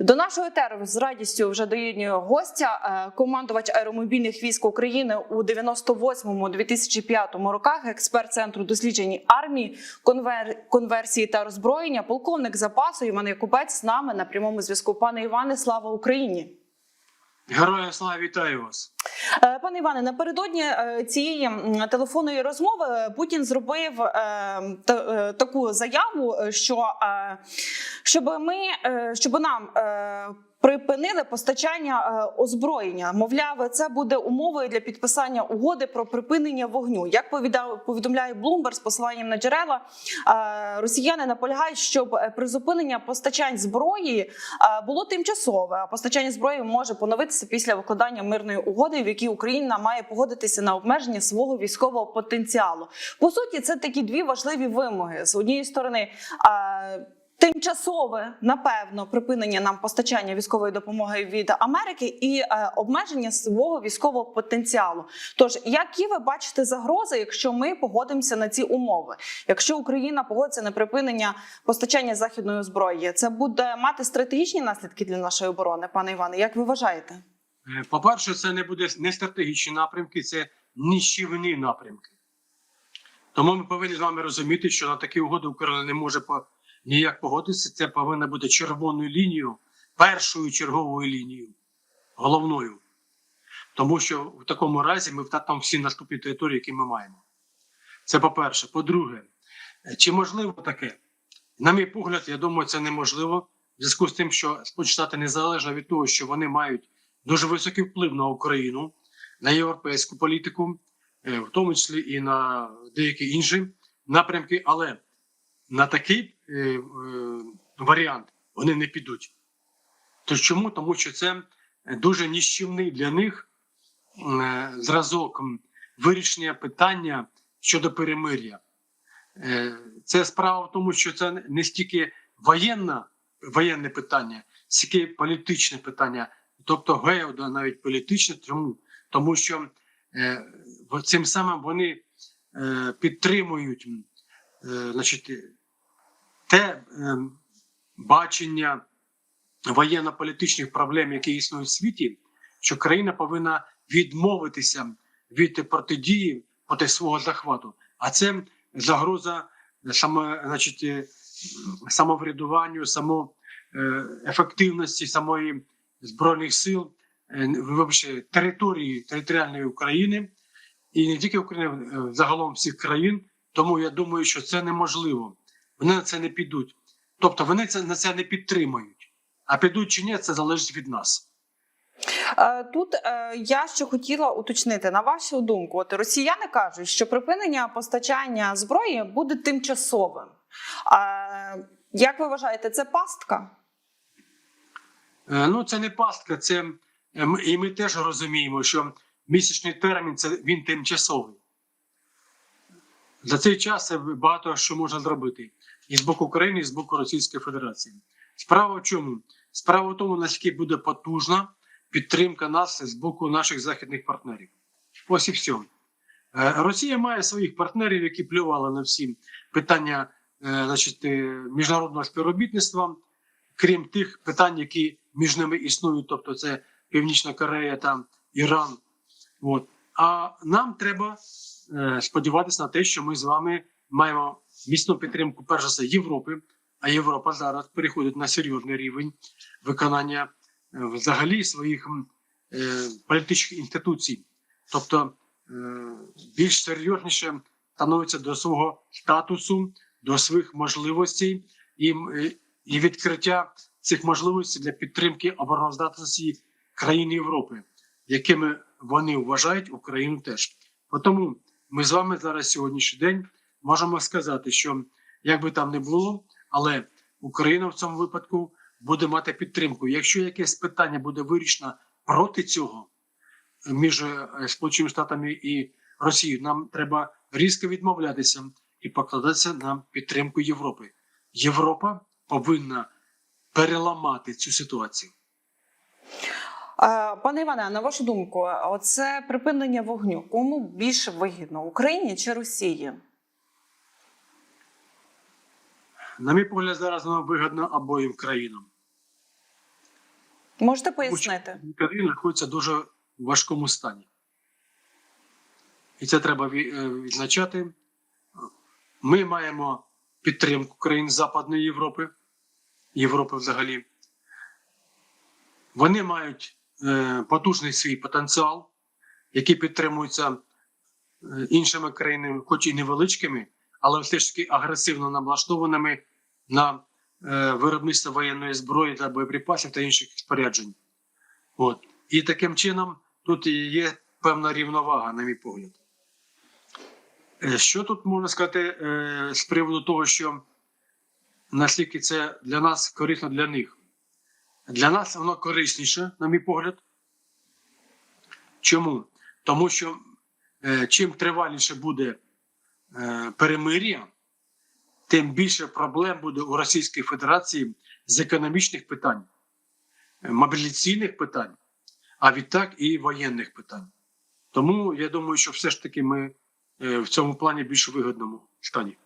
До нашого етеру з радістю вже доєднює гостя, е, командувач аеромобільних військ України у 98-2005 роках, експерт центру досліджень армії, конвер... конверсії та роззброєння, полковник запасу Іван Якубець з нами на прямому зв'язку. Пане Іване, слава Україні! Героям слава вітаю вас. Е, Пане Іване, напередодні е, цієї телефонної розмови е, Путін зробив таку заяву, що щоб ми щоб нам. Припинили постачання е, озброєння. Мовляв, це буде умовою для підписання угоди про припинення вогню. Як повідомляє Bloomberg з посиланням на джерела, е, росіяни наполягають, щоб е, призупинення постачань зброї було тимчасове. А постачання зброї може поновитися після викладання мирної угоди, в якій Україна має погодитися на обмеження свого військового потенціалу. По суті, це такі дві важливі вимоги з однієї сторони. Тимчасове, напевно, припинення нам постачання військової допомоги від Америки і е, обмеження свого військового потенціалу. Тож, які ви бачите загрози, якщо ми погодимося на ці умови? Якщо Україна погодиться на припинення постачання західної зброї, це буде мати стратегічні наслідки для нашої оборони, пане Іване. Як ви вважаєте? Е, По-перше, це не буде не стратегічні напрямки, це нищівні напрямки. Тому ми повинні з вами розуміти, що на такі угоди Україна не може по- ніяк погодитися. Це повинна бути червоною лінією, першою черговою лінією, головною. Тому що в такому разі ми втратимо всі наступні території, які ми маємо. Це по-перше. По-друге, чи можливо таке? На мій погляд, я думаю, це неможливо в зв'язку з тим, що Сполучені Штати незалежно від того, що вони мають дуже високий вплив на Україну, на європейську політику, е, в тому числі і на деякі інші напрямки, але на такий е, е, варіант вони не підуть. То чому? Тому що це дуже ніщівний для них е, зразок вирішення питання щодо перемир'я. Е, Це справа в тому, що це не стільки воєнна, воєнне питання, стільки політичне питання, тобто геодо навіть політичне. Чому? Тому що е, цим самим вони е, підтримують е, значить, те е, бачення воєнно-політичних проблем, які існують в світі, що країна повинна відмовитися від протидії проти свого захвату. А це загроза саме, значить, е, самоврядуванню, само е, ефективності самої збройних сил, е, вибачте, території територіальної України і не тільки України, е, загалом всіх країн. Тому я думаю, що це неможливо. Вони на це не підуть. Тобто вони це на це не підтримують. А підуть чи ні, це залежить від нас. Е, Тут е, я ще хотіла уточнити на вашу думку. От росіяни кажуть, що припинення постачання зброї буде тимчасовим. Як ви вважаєте, це пастка? Е, Ну, це не пастка, це е, і ми теж розуміємо, що місячний термін це він тимчасовий. За цей час багато що можна зробити і з боку України, і з боку Російської Федерації. Справа в чому? Справа в тому, наскільки буде потужна підтримка нас з боку наших західних партнерів. Ось і все. Росія має своїх партнерів, які плювали на всі питання е, значить, е, міжнародного співробітництва, крім тих питань, які між ними існують, тобто це Північна Корея та Іран. От. А нам треба сподіватися на те, що ми з вами маємо міцну підтримку, перш за все, Європи. А Європа зараз переходить на серйозний рівень виконання е, взагалі своїх е, політичних інституцій. Тобто е, більш серйозніше становиться до свого статусу, до своїх можливостей і, е, і відкриття цих можливостей для підтримки обороноздатності країн Європи, якими вони вважають Україну теж. Тому ми з вами зараз сьогоднішній день можемо сказати, що як би там не було, але Україна в цьому випадку буде мати підтримку. Якщо якесь питання буде вирішено проти цього між е, Сполученими Штатами і Росією, нам треба різко відмовлятися і покладатися на підтримку Європи. Європа повинна переламати цю ситуацію. Е, Пане Іване, на вашу думку, оце припинення вогню кому більше вигідно Україні чи Росії? На мій погляд, зараз воно вигідно обоїм країнам. Можете пояснити? Країна знаходиться в дуже важкому стані. І це треба е, відзначати. Ми маємо підтримку країн Западної Європи, Європи взагалі. Вони мають потужний свій потенціал, який підтримується е, іншими країнами, хоч і невеличкими, але все ж таки агресивно наблаштованими на е, виробництво воєнної зброї та боєприпасів та інших споряджень. От. І таким чином тут є певна рівновага, на мій погляд. Е, Що тут можна сказати е, з приводу того, що наскільки це для нас корисно для них? Для нас воно корисніше, на мій погляд. Чому? Тому що е, чим триваліше буде е, перемир'я, тим більше проблем буде у Російській Федерації з економічних питань, е, мобілізаційних питань, а відтак і воєнних питань. Тому я думаю, що все ж таки ми е, в цьому плані більш вигідному стані.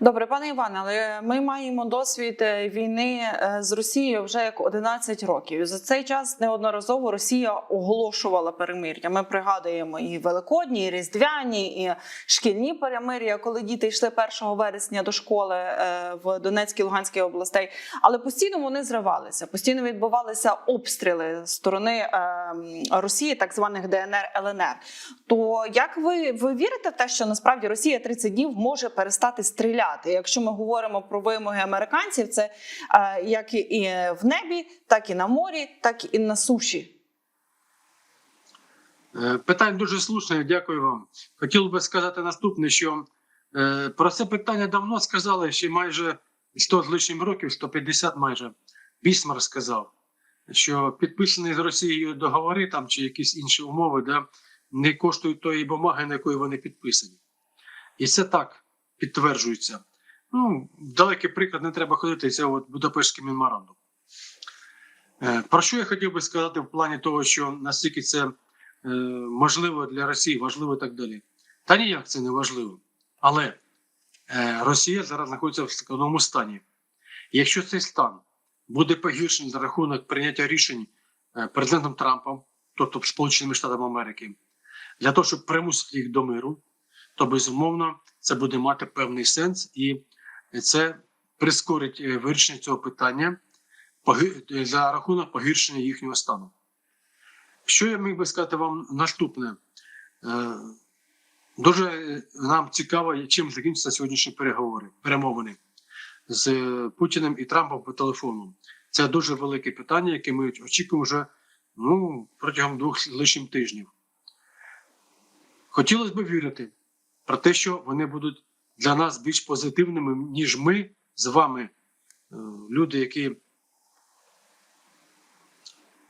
Добре, пане Іване, але ми маємо досвід е, війни е, з Росією вже як 11 років. За цей час неодноразово Росія оголошувала перемир'я. Ми пригадуємо і Великодні, і Різдвяні, і шкільні перемир'я, коли діти йшли 1 вересня до школи е, в Донецькій Луганській областей. Але постійно вони зривалися, постійно відбувалися обстріли з сторони Росії, так званих ДНР ЛНР. То як ви, ви вірите в те, що насправді Росія 30 днів може перестати стріляти? Якщо ми говоримо про вимоги американців, це е, як і в небі, так і на морі, так і на суші. Е, Питання дуже слушне, дякую вам. Хотів би сказати наступне, що е, про це питання давно сказали ще майже 100 з лишнім років, 150 майже. Бісмар сказав, що підписані з Росією договори там чи якісь інші умови да, не коштують тої бумаги, на якої вони підписані. І це так підтверджується. Ну, далекий приклад не треба ходити, це от Будапештський меморандум. Е, Про що я хотів би сказати в плані того, що наскільки це е, можливо для Росії, важливо і так далі. Та ніяк це не важливо. Але е, Росія зараз знаходиться в складному стані. Якщо цей стан буде погіршений за рахунок прийняття рішень е, президентом Трампом, тобто Сполученими Штатами Америки, для того, щоб примусити їх до миру, то безумовно це буде мати певний сенс, і це прискорить е, вирішення цього питання за рахунок погіршення їхнього стану. Що я міг би сказати вам наступне? Е, Дуже е, нам цікаво, чим закінчаться сьогоднішні переговори, перемовини з Путіним і Трампом по телефону. Це дуже велике питання, яке ми очікуємо вже ну, протягом двох з лишнім тижнів. Хотілося б вірити про те, що вони будуть для нас більш позитивними, ніж ми з вами, е, люди, які,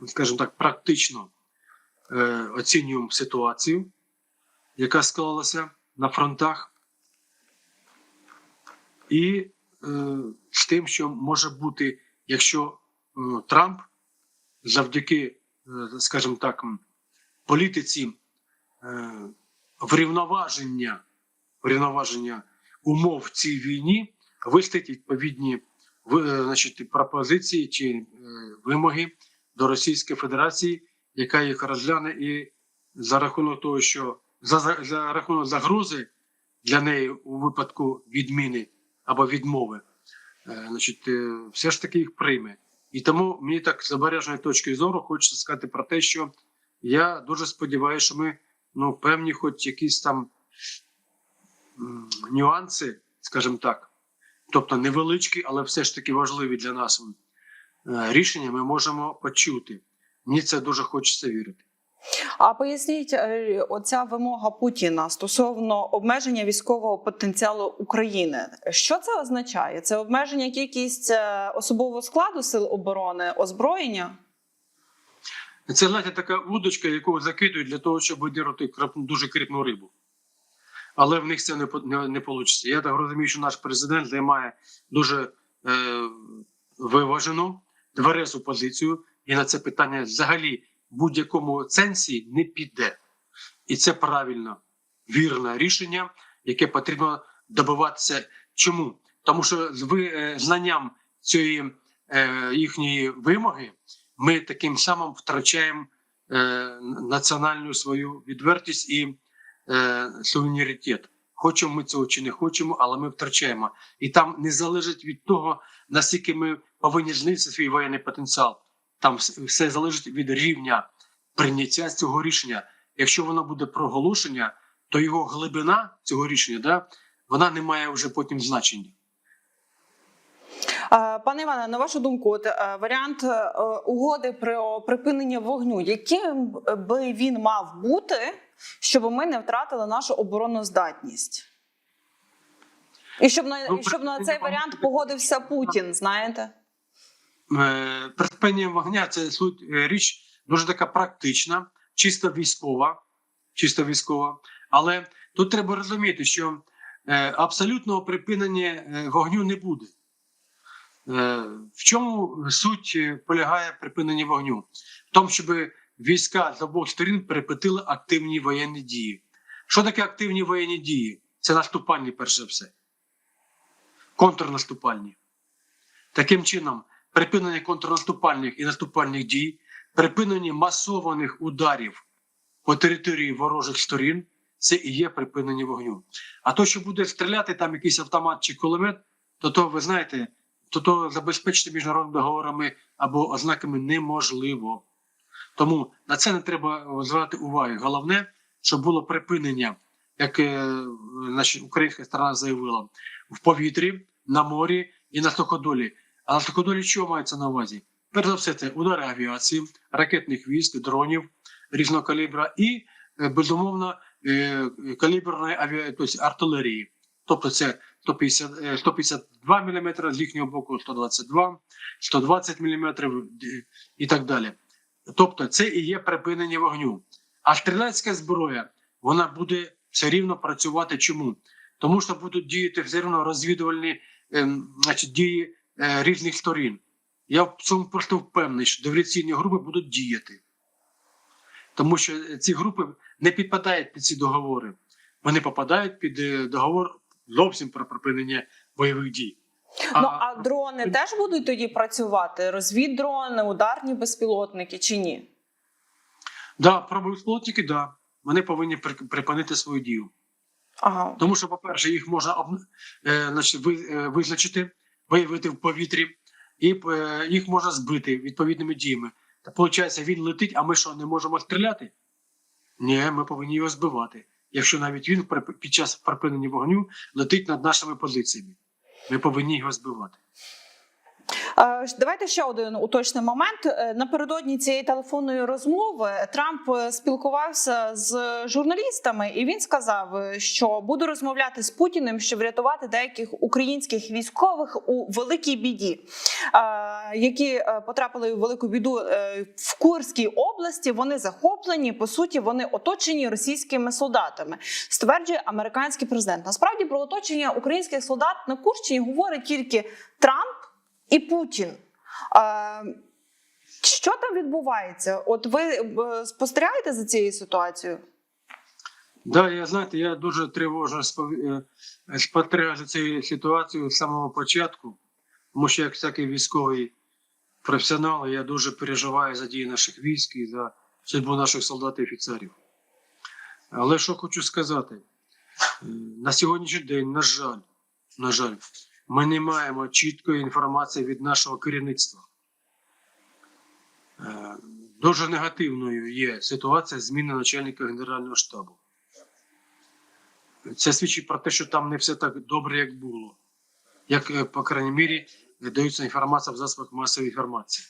скажімо так, практично е, оцінюємо ситуацію, яка склалася на фронтах, і е, з тим, що може бути, якщо Трамп завдяки, скажімо так, політиці врівноваження, врівноваження умов в цій війні виставить відповідні е, значить, пропозиції чи е, вимоги до Російської Федерації, яка їх розгляне, і за рахунок того, що за, за, за рахунок загрози для неї у випадку відміни або відмови, е, значить, все ж таки їх прийме. І тому мені так з обережної точки зору хочеться сказати про те, що я дуже сподіваюся, що ми ну, певні, хоч якісь там нюанси, скажімо так, тобто невеличкі, але все ж таки важливі для нас е, рішення ми можемо почути. Мені це дуже хочеться вірити. А поясніть, е, оця вимога Путіна стосовно обмеження військового потенціалу України. Що це означає? Це обмеження кількість е, особового складу сил оборони, озброєння? Це знаєте, така вудочка, яку закидують для того, щоб видірати дуже крупну рибу. Але в них це не, не, не вийде. Я так розумію, що наш президент займає дуже е, виважену, тверезу позицію, і на це питання взагалі будь-якому сенсі не піде. І це правильно, вірне рішення, яке потрібно добиватися. Чому? Тому що з е, знанням цієї е, їхньої вимоги ми таким самим втрачаємо е, національну свою відвертість і е, суверенітет. Хочемо ми цього чи не хочемо, але ми втрачаємо. І там не залежить від того, наскільки ми повинні знизити свій воєнний потенціал. Там все залежить від рівня прийняття цього рішення. Якщо воно буде проголошення, то його глибина цього рішення, да, вона не має вже потім значення. Пане Іване, на вашу думку, от е, варіант е, угоди про припинення вогню, яким би він мав бути, щоб ми не втратили нашу обороноздатність? І щоб на Ну, щоб на цей варіант погодився Путін, знаєте? Е, Припинення вогня це суть е, річ дуже така практична, чисто військова, чисто військова. Але тут треба розуміти, що е, абсолютного припинення вогню не буде. В чому суть полягає припинення вогню? В тому, щоб війська з обох сторін припинили активні воєнні дії. Що таке активні воєнні дії? Це наступальні, перш за все. Контрнаступальні. Таким чином, припинення контрнаступальних і наступальних дій, припинення масованих ударів по території ворожих сторін це і є припинення вогню. А то, що буде стріляти там якийсь автомат чи кулемет, то то ви знаєте, то то забезпечити міжнародними договорами або ознаками неможливо. Тому на це не треба звертати уваги. Головне, щоб було припинення, як е, значить, українська сторона заявила, в повітрі, на морі і на суходолі. А на суходолі що мається на увазі? Перш за все, це удари авіації, ракетних військ, дронів різного калібра і, е, безумовно, е, каліберної авіа... тобто артилерії. Тобто це 150, е, 152 мм з їхнього боку, 122, 120 мм і так далі. Тобто, це і є припинення вогню. А стрілецька зброя вона буде все рівно працювати. Чому? Тому що будуть діяти все рівно розвідувальні ем, значить, дії е, різних сторін. Я в цьому просто впевнений, що диверсійні групи будуть діяти. Тому що ці групи не підпадають під ці договори. Вони попадають під е, договор зовсім про припинення бойових дій. Ну а дрони теж будуть тоді працювати? Розвіддрони, ударні безпілотники чи ні? Да, про безпілотники, да. Вони повинні припинити свою дію. Ага. Тому що, по-перше, їх можна об- е, значить, ви- е, визначити, виявити в повітрі, і е, їх можна збити відповідними діями. Та виходить, він летить, а ми що, не можемо стріляти? Ні, ми повинні його збивати. Якщо навіть він при- під час припинення вогню летить над нашими позиціями. Ми повинні його збивати. Е, Давайте ще один уточний момент. Е, Напередодні цієї телефонної розмови Трамп е, спілкувався з журналістами, і він сказав, що буде розмовляти з Путіним, щоб врятувати деяких українських військових у великій біді, які потрапили у велику біду в Курській області. Вони захоплені. По суті, вони оточені російськими солдатами. Стверджує американський президент. Насправді про оточення українських солдат на Курщині говорить тільки Трамп і Путін. Що там відбувається? От ви е, спостерігаєте за цією ситуацією? Да, я знаєте, я дуже тривожно е, спостерігаю за цією ситуацією з самого початку, тому що як всякий військовий професіонал, я дуже переживаю за дії наших військ і за судьбу наших солдат і офіцерів. Але що хочу сказати, Е, на сьогоднішній день, на жаль, на жаль, ми не маємо чіткої інформації від нашого керівництва. Е, Дуже негативною є ситуація зміни начальника Генерального штабу. Це свідчить про те, що там не все так добре, як було. Як, е, по крайній мірі, дається інформація в засобах масової інформації.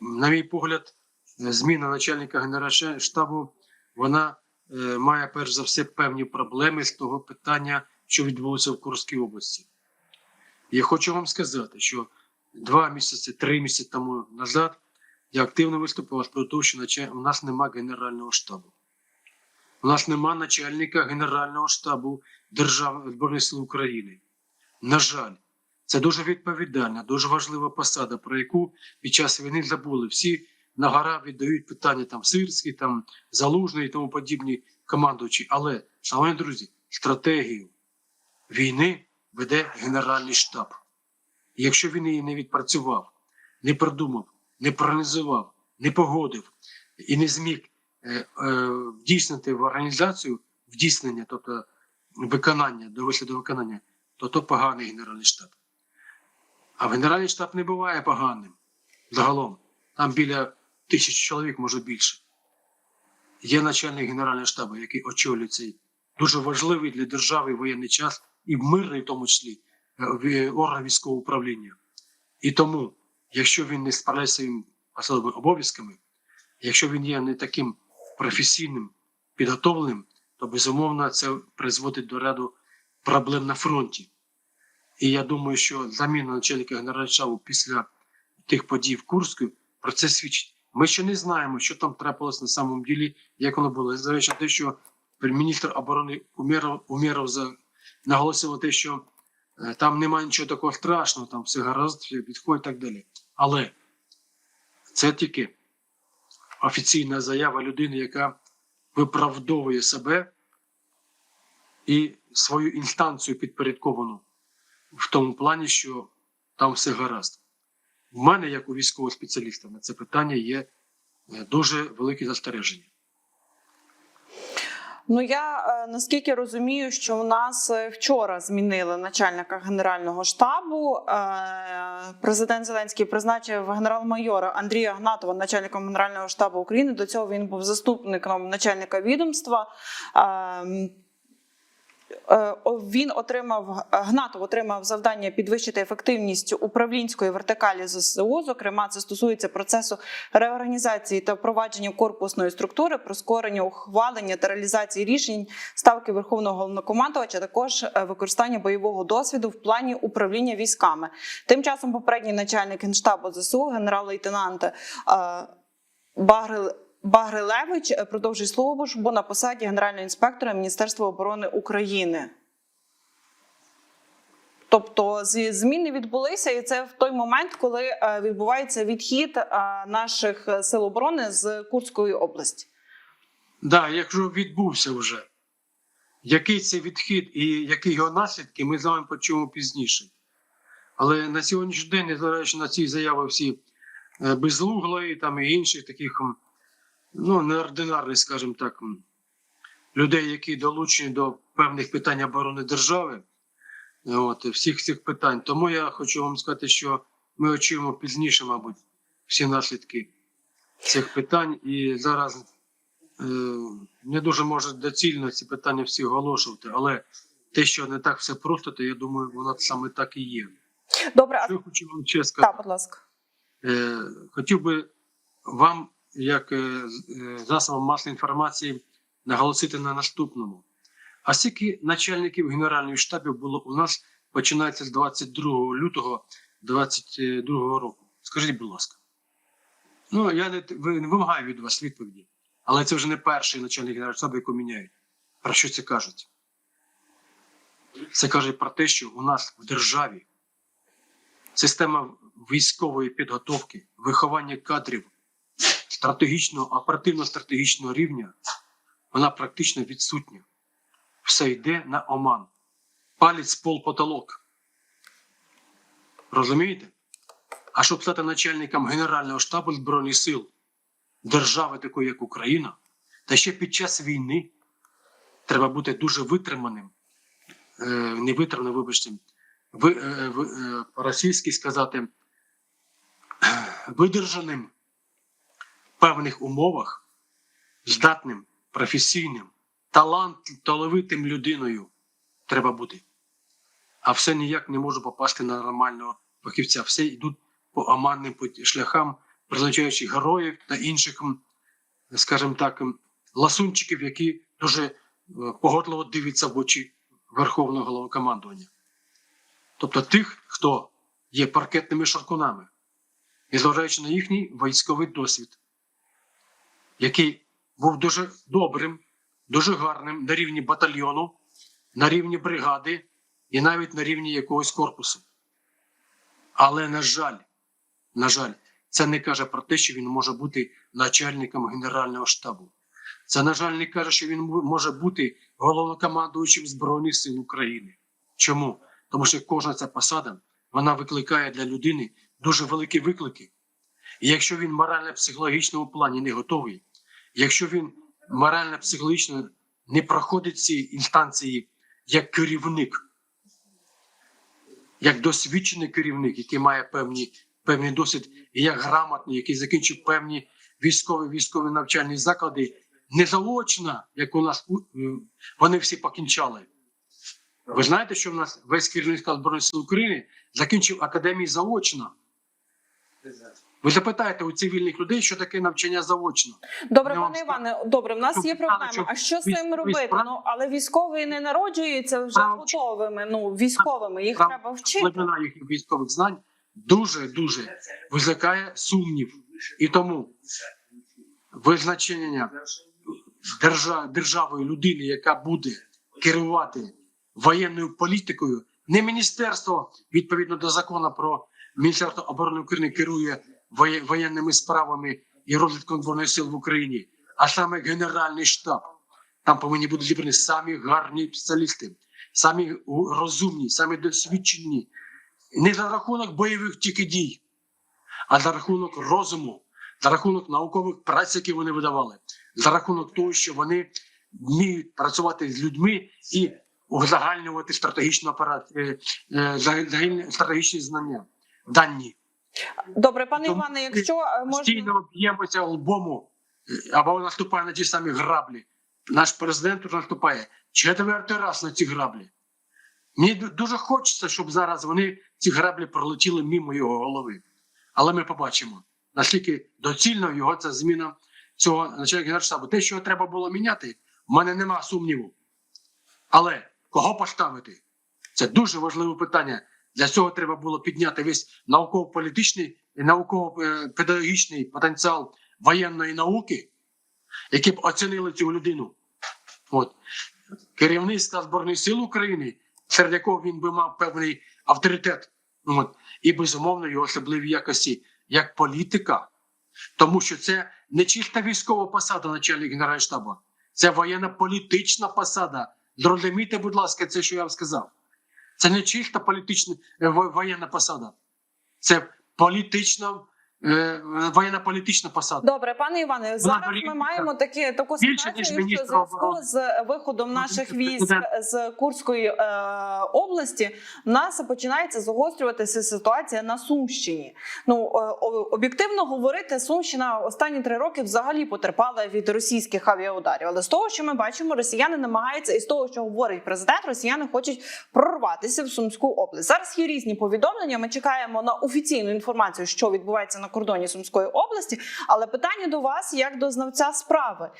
На мій погляд, зміна начальника Генерального штабу вона е, має перш за все певні проблеми з того питання, що відбулося в Курській області. Я хочу вам сказати, що два місяці, три місяці тому назад я активно виступав про те, що у нас немає Генерального штабу. У нас нема начальника Генерального штабу Держав... Збройних сил України. На жаль, це дуже відповідальна, дуже важлива посада, про яку під час війни забули. Всі на гора віддають питання там Сирський, там Залужний і тому подібні командуючі. Але, шановні друзі, стратегію війни веде Генеральний штаб. І якщо він її не відпрацював, не придумав, не проаналізував, не погодив і не зміг е, е, вдійснити в організацію вдійснення, тобто виконання, довести до виконання, то то поганий генеральний штаб. А генеральний штаб не буває поганим загалом. Там біля тисячі чоловік, може більше. Є начальник генерального штабу, який очолює цей дуже важливий для держави воєнний час і мирний, в тому числі, е, орган військового управління. І тому, якщо він не справляється своїми посадовими обов'язками, якщо він є не таким професійним, підготовленим, то безумовно це призводить до ряду проблем на фронті. І я думаю, що заміна начальника генерального штабу після тих подій в Курську про це свідчить. Ми ще не знаємо, що там трапилось на самому ділі, як воно було. Звичайно, те, що міністр оборони Умєров, Умєров за, наголосив на те, що е, там немає нічого такого страшного, там все гаразд, все відходить і так далі. Але це тільки офіційна заява людини, яка виправдовує себе і свою інстанцію підпорядковану в тому плані, що там все гаразд. В мене, як у військового спеціаліста, на це питання є е, дуже великі застереження. Ну я е, наскільки розумію, що у нас е, вчора змінили начальника генерального штабу. Е, Президент Зеленський призначив генерал-майора Андрія Гнатова начальником генерального штабу України. До цього він був заступником начальника відомства. Е, Він отримав Гнатов отримав завдання підвищити ефективність управлінської вертикалі ЗСУ. Зокрема, це стосується процесу реорганізації та впровадження корпусної структури, прискорення ухвалення та реалізації рішень ставки верховного головнокомандувача, також е, використання бойового досвіду в плані управління військами. Тим часом попередній начальник генштабу ЗСУ, генерал-лейтенант е, Багрил. Багрилевич е, продовжує службу на посаді генерального інспектора Міністерства оборони України. Тобто зміни відбулися, і це в той момент, коли е, відбувається відхід е, наших сил оборони з Курської області. Да, якщо відбувся вже, який це відхід і які його наслідки, ми з вами почуємо пізніше. Але на сьогоднішній день, незважаючи на ці заяви всі безлуглої там і інших таких ну, неординарних, скажімо так, людей, які долучені до певних питань оборони держави, от, всіх цих питань. Тому я хочу вам сказати, що ми очікуємо пізніше, мабуть, всі наслідки цих питань. І зараз е, не дуже може доцільно ці питання всі оголошувати, але те, що не так все просто, то я думаю, воно саме так і є. Добре, Що я хочу вам сказати. так, будь ласка. Е, хотів би вам, як е, е, засобам масової інформації, наголосити на наступному. А скільки начальників генеральних штабів було у нас починається з 22 лютого 2022 року? Скажіть, будь ласка. Ну, я не, вимагаю від вас відповіді, але це вже не перший начальник генерального штабу, якого міняють. Про що це кажуть? Це каже про те, що у нас в державі система військової підготовки, виховання кадрів стратегічного, оперативно-стратегічного рівня, вона практично відсутня. Все йде на оман. Палець пол потолок. Розумієте? А щоб стати начальником Генерального штабу Збройних сил держави, такої як Україна, та ще під час війни треба бути дуже витриманим, е, не витриманим, вибачте, ви, е, е, по-російськи сказати, видержаним певних умовах, здатним, професійним, талант, талановитим людиною треба бути. А все ніяк не може попасти на нормального фахівця. Все йдуть по оманним шляхам, призначаючи героїв та інших, скажімо так, ласунчиків, які дуже е, поготливо дивляться в очі Верховного головнокомандування. Тобто тих, хто є паркетними шаркунами, незважаючи на їхній військовий досвід, який був дуже добрим, дуже гарним на рівні батальйону, на рівні бригади і навіть на рівні якогось корпусу. Але, на жаль, на жаль, це не каже про те, що він може бути начальником Генерального штабу. Це, на жаль, не каже, що він може бути головнокомандуючим Збройних сил України. Чому? Тому що кожна ця посада вона викликає для людини дуже великі виклики. І якщо він морально-психологічному плані не готовий, якщо він морально-психологічно не проходить ці інстанції як керівник, як досвідчений керівник, який має певні, певний досвід, і як грамотний, який закінчив певні військові військові навчальні заклади, не заочно, як у нас вони всі покінчали. Ви знаєте, що в нас весь керівник Збройних сил України закінчив академію заочно. Ви запитаєте у цивільних людей, що таке навчання заочно. Добре, пане. Іване, добре, в нас є проблема. А що з цим робити? Ну але військові не народжуються вже готовими. Ну військовими їх треба вчити. глибина їхніх військових знань дуже дуже викликає сумнів. І тому визначення держа, державою людини, яка буде керувати воєнною політикою, не міністерство відповідно до закону про Міністерство оборони України керує воєнними справами і розвитком збройних сил в Україні, а саме Генеральний штаб. Там повинні бути зібрані самі гарні спеціалісти, самі розумні, самі досвідчені, не за рахунок бойових тільки дій, а за рахунок розуму, за рахунок наукових праць, які вони видавали, за рахунок того, що вони вміють працювати з людьми і узагальнювати стратегічну апарат, е, е, стратегічні знання, дані. Добре, пане Тому Іване, якщо е, можна Постійно б'ємося лбому або наступає на ті самі граблі. Наш президент уже наступає четвертий раз на ці граблі. Мені дуже хочеться, щоб зараз вони ці граблі пролетіли мимо його голови. Але ми побачимо, наскільки доцільно його ця зміна цього начальника генерального Те, що треба було міняти, в мене нема сумніву. Але кого поставити? Це дуже важливе питання. Для цього треба було підняти весь науково-політичний і науково-педагогічний потенціал воєнної науки, які б оцінили цю людину. От. Керівництво Збройних сил України, серед якого він би мав певний авторитет, от. і безумовно його особливі якості як політика, тому що це не чиста військова посада начальник Генерального штабу, це воєнно-політична посада. Зрозумійте, будь ласка, це, що я вам сказав. Це не чисто політична е, во- воєнна посада, це політична, е, воєнно-політична посада. Добре, пане Іване, зараз ми маємо такі таку ситуацію, що в зв'язку з виходом наших військ з Курської е, області в нас починається загострюватися ситуація на Сумщині. Ну е, об'єктивно говорити, Сумщина останні три роки взагалі потерпала від російських авіаударів. Але з того, що ми бачимо, росіяни намагаються, і з того, що говорить президент, росіяни хочуть прорватися в Сумську область. Зараз є різні повідомлення. Ми чекаємо на офіційну інформацію, що відбувається на кордоні Сумської області. Але питання до вас як до знавця справи.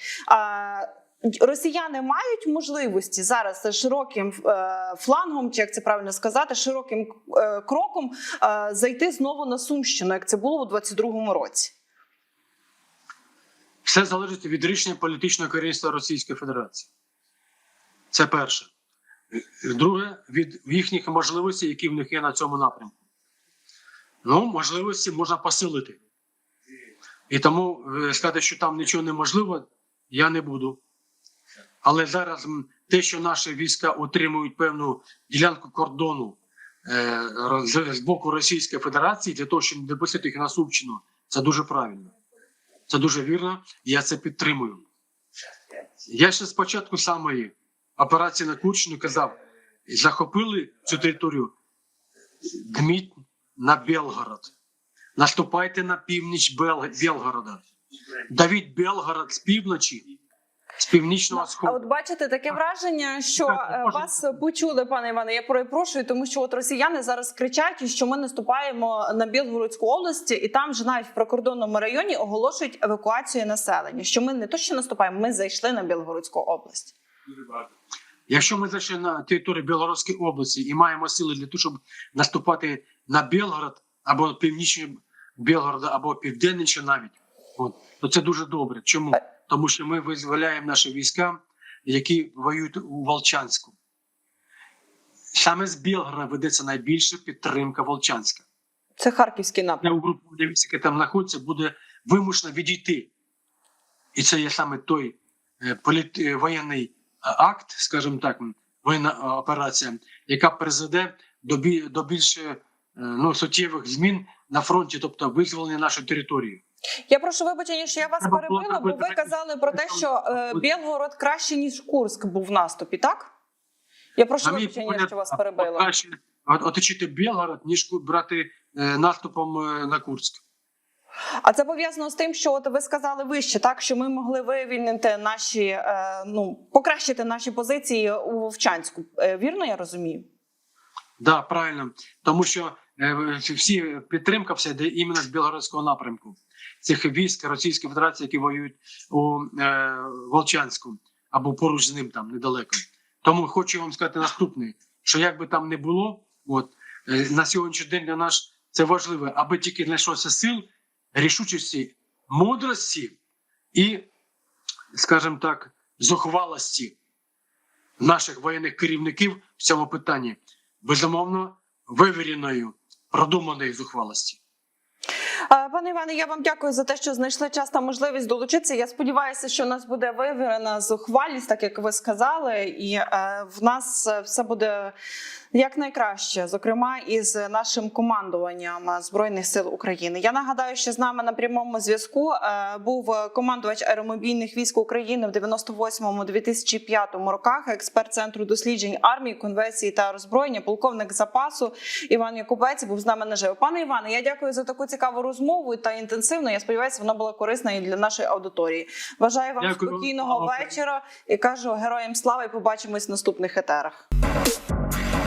Росіяни мають можливості зараз широким е, флангом, чи як це правильно сказати, широким е, кроком е, зайти знову на Сумщину, як це було у 22-му році. Все залежить від рішення політичного керівництва Російської Федерації. Це перше. Друге, від їхніх можливостей, які в них є на цьому напрямку. Ну, можливості можна посилити. І тому е, сказати, що там нічого неможливо, я не буду. Але зараз те, що наші війська отримують певну ділянку кордону е, з боку Російської Федерації для того, щоб не допустити їх на Сумщину, це дуже правильно. Це дуже вірно, я це підтримую. Я ще спочатку самої операції на Курщину казав: захопили цю територію, дміть на Белгород. Наступайте на північ Бел- Белгорода. Давіть Белгород з півночі, з північного А сходу. от бачите таке враження, що Так, е, можна- вас почули, пане Іване. Я перепрошую, тому що от росіяни зараз кричать, що ми наступаємо на Білгородську область, і там вже навіть в прикордонному районі оголошують евакуацію населення. Що ми не то, що наступаємо, ми зайшли на Білгородську область. Якщо ми зайшли на територію Білоруської області і маємо сили для того, щоб наступати на Белгород або північні Белгорода, або південніше навіть, от, то це дуже добре. Чому? Тому що ми визволяємо наші війська, які воюють у Волчанську. Саме з Білгорода ведеться найбільша підтримка Волчанська. Це харківський напрямок. Угруповання військ, яке там знаходиться, буде вимушено відійти. І це є саме той е, політ... е, воєнний е, акт, скажімо так, воєнна операція, яка призведе до, бі... більш ну, суттєвих змін на фронті, тобто визволення нашої території. Я прошу вибачення, що я вас перебила, бо ви казали про те, що е, Білгород краще ніж Курськ був в наступі, так? Я прошу На вибачення, погляд, що вас перебила. краще оточити Білгород, ніж брати е, наступом е, на Курськ. А це пов'язано з тим, що от ви сказали вище, так що ми могли вивільнити наші, е, ну покращити наші позиції у Вовчанську. Е, вірно, я розумію? Да, правильно. Тому що е, всі підтримка все йде іменно з Білгородського напрямку. Цих військ Російської Федерації, які воюють у е, Волчанську або поруч з ним там недалеко. Тому хочу вам сказати наступне: що як би там не було, от е, на сьогоднішній день для нас це важливо, аби тільки знайшлося сил, рішучості, мудрості і, скажімо так, зухвалості наших воєнних керівників в цьому питанні безумовно вивіреною, продуманої зухвалості. Пане Іване, я вам дякую за те, що знайшли час та можливість долучитися. Я сподіваюся, що у нас буде вивірена зухвалість, так як ви сказали, і е, в нас е, все буде якнайкраще, зокрема із нашим командуванням збройних сил України. Я нагадаю, що з нами на прямому зв'язку е, був командувач аеромобільних військ України в 98-2005 роках, експерт центру досліджень армії, конвенції та роззброєння, полковник запасу Іван Якубець був з нами наживо. Пане Іване, я дякую за таку цікаву розмову та інтенсивну. Я сподіваюся, вона була корисна і для нашої аудиторії. Бажаю вам Дякую. спокійного Слава вечора і кажу героям слава і побачимось в наступних етерах.